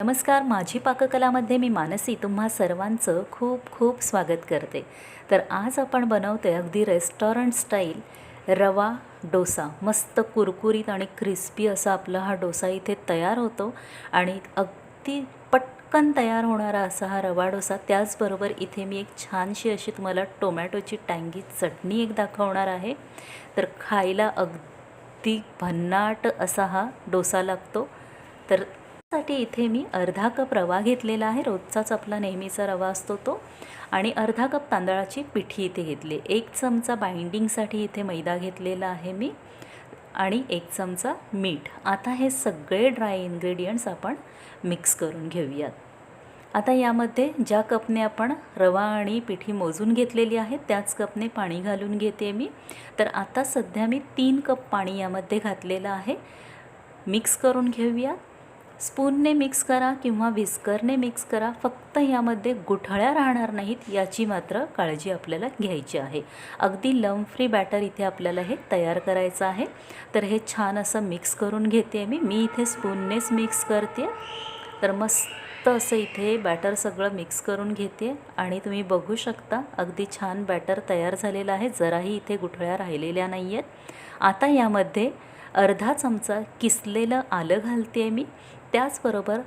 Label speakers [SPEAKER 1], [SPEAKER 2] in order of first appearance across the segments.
[SPEAKER 1] नमस्कार माझी पाककलामध्ये मी मानसी तुम्हा सर्वांचं खूप खूप स्वागत करते. तर आज आपण बनवते अगदी रेस्टॉरंट स्टाईल रवा डोसा. मस्त कुरकुरीत आणि क्रिस्पी असा आपला हा डोसा इथे तयार होतो आणि अगदी पटकन तयार होणारा असा हा रवा डोसा. त्याचबरोबर इथे मी एक छानशी अशी तुम्हाला टोमॅटोची टँगी चटणी एक दाखवणार आहे. तर खायला अगदी भन्नाट असा हा डोसा लागतो. तर साठी इथे मी अर्धा कप रवा घेतलेला आहे. रोजचाच आपला नेहमीचा रवा असतो तो. आणि अर्धा कप तांदळाची पिठी इथे घेतली. एक चमचा बाइंडिंगसाठी इथे मैदा घेतलेला आहे मी. आणि एक चमचा मीठ. आता हे सगळे ड्राय इन्ग्रेडियंट्स आपण मिक्स करून घेऊयात. आता यामध्ये ज्या कपने आपण रवा आणि पिठी मोजून घेतलेली आहे त्याच कपने पाणी घालून घेते मी. तर आता सध्या मी तीन कप पाणी यामध्ये घातलेलं आहे. मिक्स करून घेऊयात. स्पूनने मिक्स करा किंवा विस्करने मिक्स करा फक्त यामध्ये गुठळ्या राहणार नाहीत याची मात्र काळजी आपल्याला घ्यायची आहे. अगदी लम फ्री बॅटर इथे आपल्याला हे तयार करायचं आहे. तर हे छान असं मिक्स करून घेते मी. मी इथे स्पूननेच मिक्स करते. तर मस्त असं इथे बॅटर सगळं मिक्स करून घेते. आणि तुम्ही बघू शकता अगदी छान बॅटर तयार झालेलं आहे. जराही इथे गुठळ्या राहिलेल्या नाही आहेत आता यामध्ये अर्धा चमचा किसलेलं आलं घालते मी. त्याचबरोबर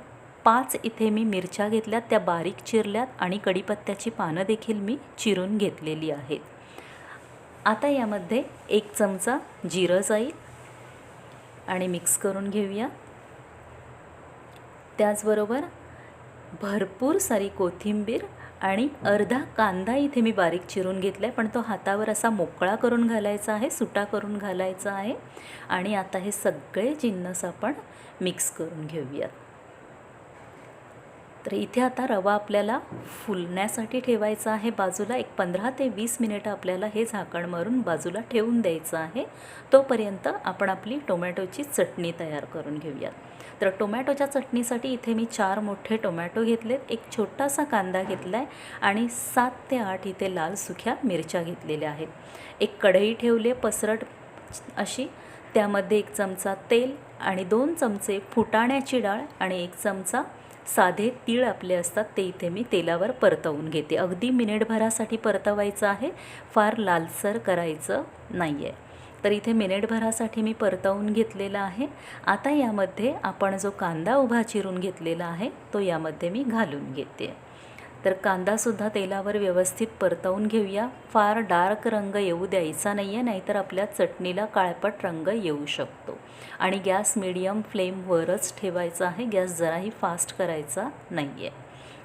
[SPEAKER 1] पाच इथे मी मिरच्या घेतल्यात त्या बारीक चिरल्यात आणि कढीपत्त्याची पानं देखील मी चिरून घेतलेली आहेत. आता यामध्ये एक चमचा जिरं जाईल आणि मिक्स करून घेऊया. त्याचबरोबर भरपूर सारी कोथिंबीर आणि अर्धा कांदा इथे मी बारीक चिरून घेतला आहे पण तो हातावर असा मोकळा करून घालायचा आहे सुटा करून घालायचा आहे. आणि आता हे सगळे जिन्नस आपण मिक्स करून घेऊयात. तर इथे आता रवा आपल्याला फुलण्यासाठी ठेवायचा आहे. बाजूला एक पंधरा ते वीस मिनिटं आपल्याला हे झाकण मारून बाजूला ठेवून द्यायचं आहे. तोपर्यंत आपण आपली टोमॅटोची चटणी तयार करून घेऊयात. तर टोमॅटोच्या चटणीसाठी इथे मी चार मोठे टोमॅटो घेतलेत एक छोटासा कांदा घेतला आहे आणि सात ते आठ इथे लाल सुख्या मिरच्या घेतलेल्या आहेत. एक कढई ठेवली पसरट अशी त्यामध्ये एक चमचा तेल आणि दोन चमचे फुटाण्याची डाळ आणि एक चमचा साधे तीळ आपले असतात ते इथे मी तेलावर परतवून घेते. अगदी मिनिटभरासाठी परतवायचं आहे फार लालसर करायचं नाही आहे तर इथे मिनिटभरासाठी मी परतवून घेतलेला आहे. आता यामध्ये आपण जो कांदा उभा चिरून घेतलेला आहे तो यामध्ये मी घालून घेते. तर कांदासुद्धा तेलावर व्यवस्थित परतवून घेऊया. फार डार्क रंग येऊ द्यायचा नाही आहे नाहीतर आपल्या चटणीला काळपट रंग येऊ शकतो. आणि गॅस मिडियम फ्लेमवरच ठेवायचा आहे गॅस जराही फास्ट करायचा नाही आहे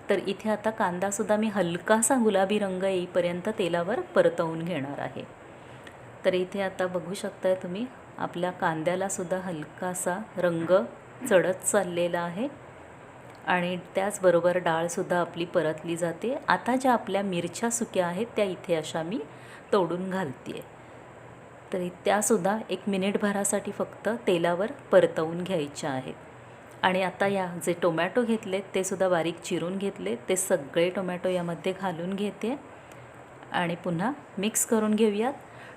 [SPEAKER 1] तर इथे आता कांदासुद्धा मी हलकासा गुलाबी रंग येईपर्यंत तेलावर परतवून घेणार आहे. तर इथे आता बघू शकताय तुम्ही आपल्या कांद्यालासुद्धा हलकासा रंग चढत चाललेला आहे. आणि त्याचबरोबर डाळसुद्धा आपली परतली जाते. आता ज्या आपल्या मिरच्या सुक्या आहेत त्या इथे अशा मी तोडून घालते आहे तरी त्यासुद्धा एक मिनिटभरासाठी फक्त तेलावर परतवून घ्यायच्या आहेत. आणि आता या जे टोमॅटो घेतलेत ते सुद्धा बारीक चिरून घेतले ते सगळे टोमॅटो यामध्ये घालून घेते. आणि पुन्हा मिक्स करून घेऊयात.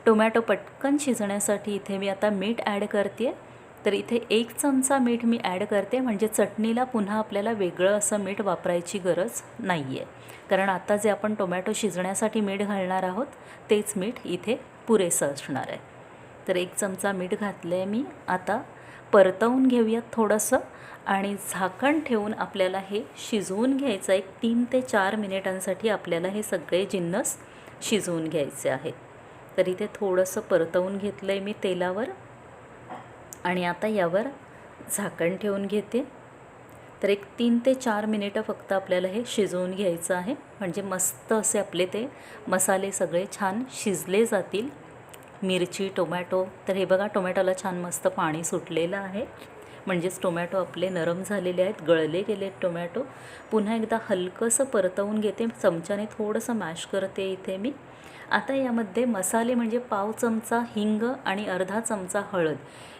[SPEAKER 1] टोमॅटो पटकन शिजण्यासाठी इथे मी आता मीठ ॲड करते. तर इथे एक चमचा मीठ मी ॲड करते. म्हणजे चटणीला पुन्हा आपल्याला वेगळं असं मीठ वापरायची गरज नाही आहे कारण आता जे आपण टोमॅटो शिजण्यासाठी मीठ घालणार आहोत तेच मीठ इथे पुरेसं असणार आहे. तर एक चमचा मीठ घातलं आहे मी. आता परतवून घेऊयात थोडंसं आणि झाकण ठेवून आपल्याला हे शिजवून घ्यायचं एक तीन ते चार मिनिटांसाठी आपल्याला हे सगळे जिन्नस शिजवून घ्यायचे आहेत तर इथे थोडंसं परतवून घेतलं आहे मी तेलावर. आणि आता यावर झाकण ठेवून घेते. तर एक तीन ते चार मिनिटं फक्त आपल्याला हे शिजवून घ्यायचं आहे. म्हणजे मस्त असे आपले ते मसाले सगळे छान शिजले जातील. मिरची टोमॅटो तर हे बघा टोमॅटोला छान मस्त पाणी सुटलेलं आहे. म्हणजेच टोमॅटो आपले नरम झालेले आहेत गळले गेले आहेत टोमॅटो. पुन्हा एकदा हलकंसं परतवून घेते चमच्याने थोडंसं मॅश करते इथे मी. आता यामध्ये मसाले म्हणजे पाव चमचा हिंग आणि अर्धा चमचा हळद.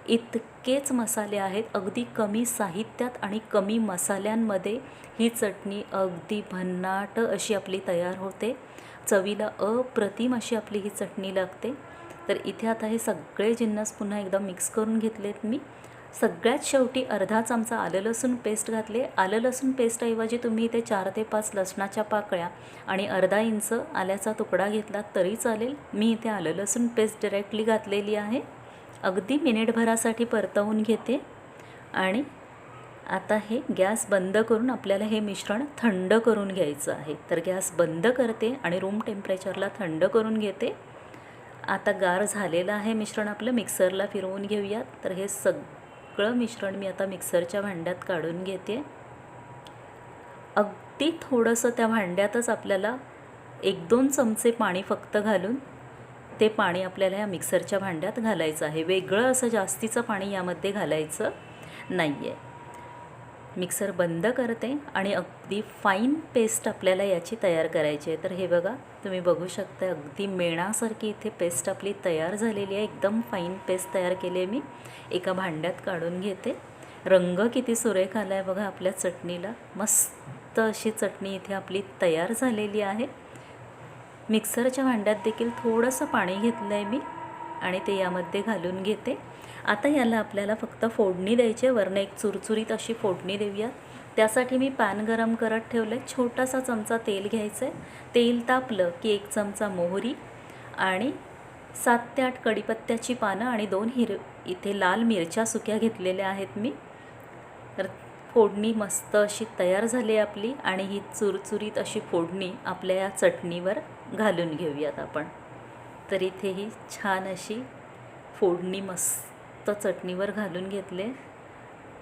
[SPEAKER 1] इतकेच मसाले आहेत अगदी कमी साहित्यात आणि कमी मसाल्यांमध्ये ही चटणी अगदी भन्नाट अशी आपली तयार होते. चवीला अप्रतिम अशी आपली ही चटणी लागते. तर इथे आता हे सगळे जिन्नस पुन्हा एकदा मिक्स करून घेतलेत मी. सगळ्यात शेवटी अर्धा चमचा आलं लसूण पेस्ट घातले. आलं लसूण पेस्टऐवजी तुम्ही इथे चार ते पाच लसणाच्या पाकळ्या आणि अर्धा इंच आल्याचा तुकडा घेतला तरी चालेल. मी इथे आलं लसूण पेस्ट डिरेक्टली घातलेली आहे. अगदी मिनिटभरासाठी परतवून घेते. आणि आता हे गॅस बंद करून आपल्याला हे मिश्रण थंड करून घ्यायचं आहे. तर गॅस बंद करते आणि रूम टेम्परेचरला थंड करून घेते. आता गार झालेलं आहे मिश्रण आपलं. मिक्सरला फिरवून घेऊयात. तर हे सग सगळं मिश्रण मी आता मिक्सरच्या भांड्यात काढून घेते. अगदी थोडंसं त्या भांड्यातच आपल्याला एक दोन चमचे पाणी फक्त घालून ते पाणी आपल्याला या मिक्सरच्या भांड्यात घालायचं आहे. वेगळं असं जास्तीचं पाणी यामध्ये घालायचं नाही आहे मिक्सर बंद करते आणि अगदी फाईन पेस्ट आपल्याला याची तयार करायची आहे. तर हे बघा तुम्ही बघू शकता अगदी मेणासारखी इथे पेस्ट आपली तयार झालेली आहे. एकदम फाईन पेस्ट तयार केली आहे मी. एका भांड्यात काढून घेते. रंग किती सुरेख आला आहे बघा आपल्या चटणीला. मस्त अशी चटणी इथे आपली तयार झालेली आहे. मिक्सरच्या भांड्यात देखील थोडंसं पाणी घेतलं आहे मी. आणि ते यामध्ये घालून घेते. आता याला आपल्याला फक्त फोडणी द्यायची आहे. वरनं एक चुरचुरीत अशी फोडणी देऊया. त्यासाठी मी पॅन गरम करत ठेवलं आहे छोटासा चमचा तेल घ्यायचं आहे तेल तापलं की एक चमचा मोहरी आणि सात ते आठ कडीपत्त्याची पानं आणि दोन हिर इथे लाल मिरच्या सुक्या घेतलेल्या आहेत मी. तर फोडणी मस्त अशी तयार झाली आहे आपली आणि ही चुरचुरीत अशी फोडणी आपल्या या चटणीवर घालून घेऊयात आपण. तर इथे ही छान अशी फोडणी मस्त चटणीवर घालून घेतले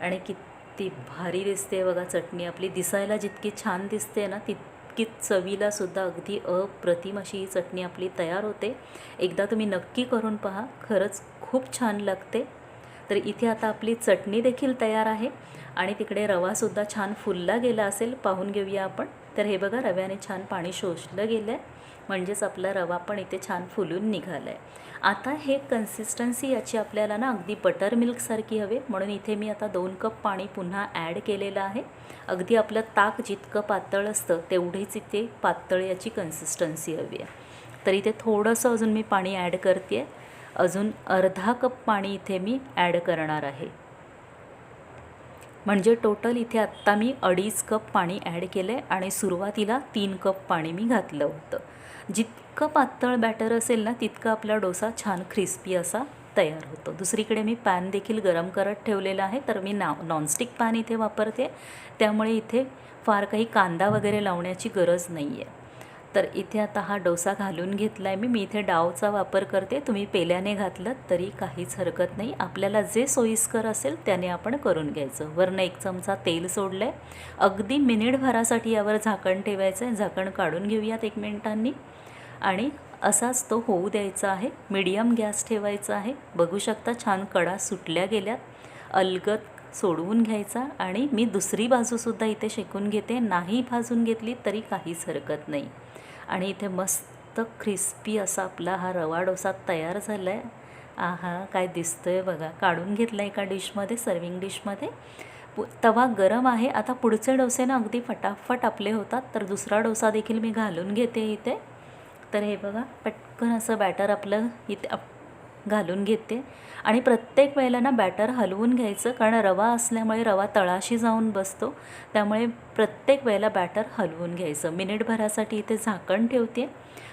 [SPEAKER 1] आणि किती भारी दिसते बघा चटणी. आपली दिसायला जितकी छान दिसते ना तितकीच चवीलासुद्धा अगदी अप्रतिम अशी ही चटणी आपली तयार होते. एकदा तुम्ही नक्की करून पहा खरंच खूप छान लागते. तर इथे आता आपली चटणी देखील तयार आहे. आणि तिकडे रवासुद्धा छान फुलला गेला असेल पाहून घेऊया आपण. तर हे बघा रव्याने छान पाणी शोषलं गेलं आहे म्हणजेच आपला रवा पण इथे छान फुलून निघाला आहे आता हे कन्सिस्टन्सी याची आपल्याला ना अगदी बटर मिल्कसारखी हवे. म्हणून इथे मी आता दोन कप पाणी पुन्हा ॲड केलेलं आहे. अगदी आपलं ताक जितकं पातळ असतं तेवढीच इथे पातळ याची कन्सिस्टन्सी हवी आहे. तर इथे थोडंसं अजून मी पाणी ॲड करते आहे अजून अर्धा कप पाणी इथे मी ॲड करणार आहे. म्हणजे टोटल इथे आत्ता मी अडीच कप पाणी ॲड केलं आहे आणि सुरुवातीला तीन कप पाणी मी घातलं होतं. जितकं पातळ बॅटर असेल ना तितका आपला डोसा छान क्रिस्पी असा तयार होतो. दुसरीकडे मी पॅन देखील गरम करत ठेवलेला आहे तर मी ना नॉनस्टिक पॅन इथे वापरते. त्यामुळे इथे फार काही कांदा वगैरे लावण्याची गरज नाही आहे तर इथे आता हा डोसा घालून घेतला आहे मी. मी इथे डावचा वापर करते. तुम्ही पेल्याने घातलं तरी काहीच हरकत नाही. आपल्याला जे सोयीस्कर असेल त्याने आपण करून घ्यायचं. वरनं एक चमचा तेल सोडलं आहे अगदी मिनिटभरासाठी यावर झाकण ठेवायचं आहे. झाकण काढून घेऊयात एक मिनिटांनी. आणि असाच तो होऊ द्यायचा आहे. मीडियम गॅस ठेवायचा आहे. बघू शकता छान कडा सुटल्या गेल्यात. अलगत सोडवून घ्यायचा आणि मी दुसरी बाजूसुद्धा इथे शेकून घेते. नाही भाजून घेतली तरी काहीच हरकत नाही. आणि इथे मस्त क्रिस्पी असा आपला हा रवा डोसा तयार झाला आहे आहा काय दिसतं आहे बघा. काढून घेतला एका डिशमध्ये सर्विंग डिशमध्ये. पु तवा गरम आहे. आता पुढचे डोसे ना अगदी फटाफट आपले होतात. तर दुसरा डोसा देखील मी घालून घेते इथे. तर हे बघा पटकन असं बॅटर आपलं इथे घालून घेते. आणि प्रत्येक वेळेला ना बॅटर हलवून घ्यायचं कारण रवा असल्यामुळे रवा तळाशी जाऊन बसतो. त्यामुळे प्रत्येक वेळेला बॅटर हलवून घ्यायचं. मिनिटभरासाठी इथे झाकण ठेवते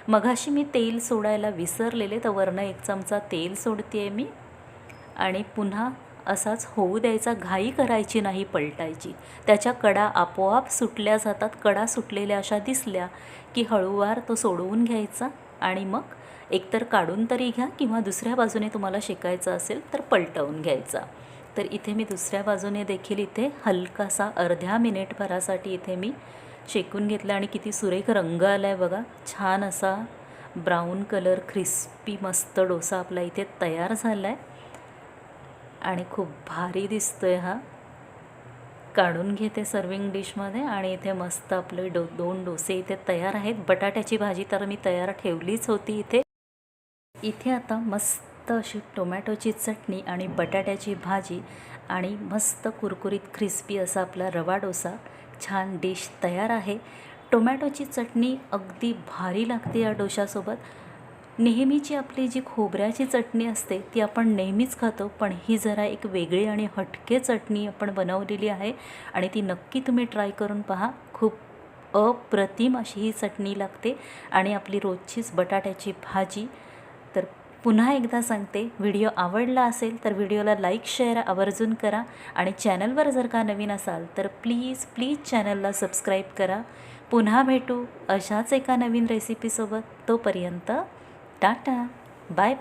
[SPEAKER 1] मघाशी मी तेल सोडायला विसरलेले तर वरनं एक चमचा तेल सोडते आहे मी. आणि पुन्हा असाच होऊ द्यायचा घाई करायची नाही पलटायची. त्याच्या कडा आपोआप सुटल्या जातात. कडा सुटलेल्या अशा दिसल्या की हळूवार तो सोडवून घ्यायचा. आणि मग एकतर काढून तरी घ्या किंवा दुसऱ्या बाजूने तुम्हाला शेकायचं असेल तर पलटवून घ्यायचा. तर इथे मी दुसऱ्या बाजूने देखील इथे हलकासा अर्ध्या मिनिटभरासाठी इथे मी शेकून घेतला आणि किती सुरेख रंग आला आहे बघा. छान असा ब्राऊन कलर क्रिस्पी मस्त डोसा आपला इथे तयार झाला आहे आणि खूप भारी दिसतो आहे हा. काढून घेते सर्विंग डिशमध्ये आणि इथे मस्त आपले डो दोन डोसे इथे तयार आहेत. बटाट्याची भाजी तर मी तयार ठेवलीच होती इथे. इथे आता मस्त अशी टोमॅटोची चटणी आणि बटाट्याची भाजी आणि मस्त कुरकुरीत क्रिस्पी असा आपला रवा डोसा छान डिश तयार आहे. टोमॅटोची चटणी अगदी भारी लागते या डोशासोबत. नेहमीची आपली जी खोबऱ्याची चटणी असते ती आपण नेहमीच खातो पण ही जरा एक वेगळी आणि हटके चटणी आपण बनवलेली आहे आणि ती नक्की तुम्ही ट्राय करून पहा. खूप अप्रतिम अशी ही चटणी लागते आणि आपली रोजचीच बटाट्याची भाजी. तर पुन्हा एकदा सांगते व्हिडिओ आवडला असेल तर व्हिडिओला लाईक शेअर आवर्जून करा आणि चॅनलवर जर का नवीन असाल तर प्लीज प्लीज चॅनलला सबस्क्राईब करा. पुन्हा भेटू अशाच एका नवीन रेसिपीसोबत तोपर्यंत টাটা বাই বাই।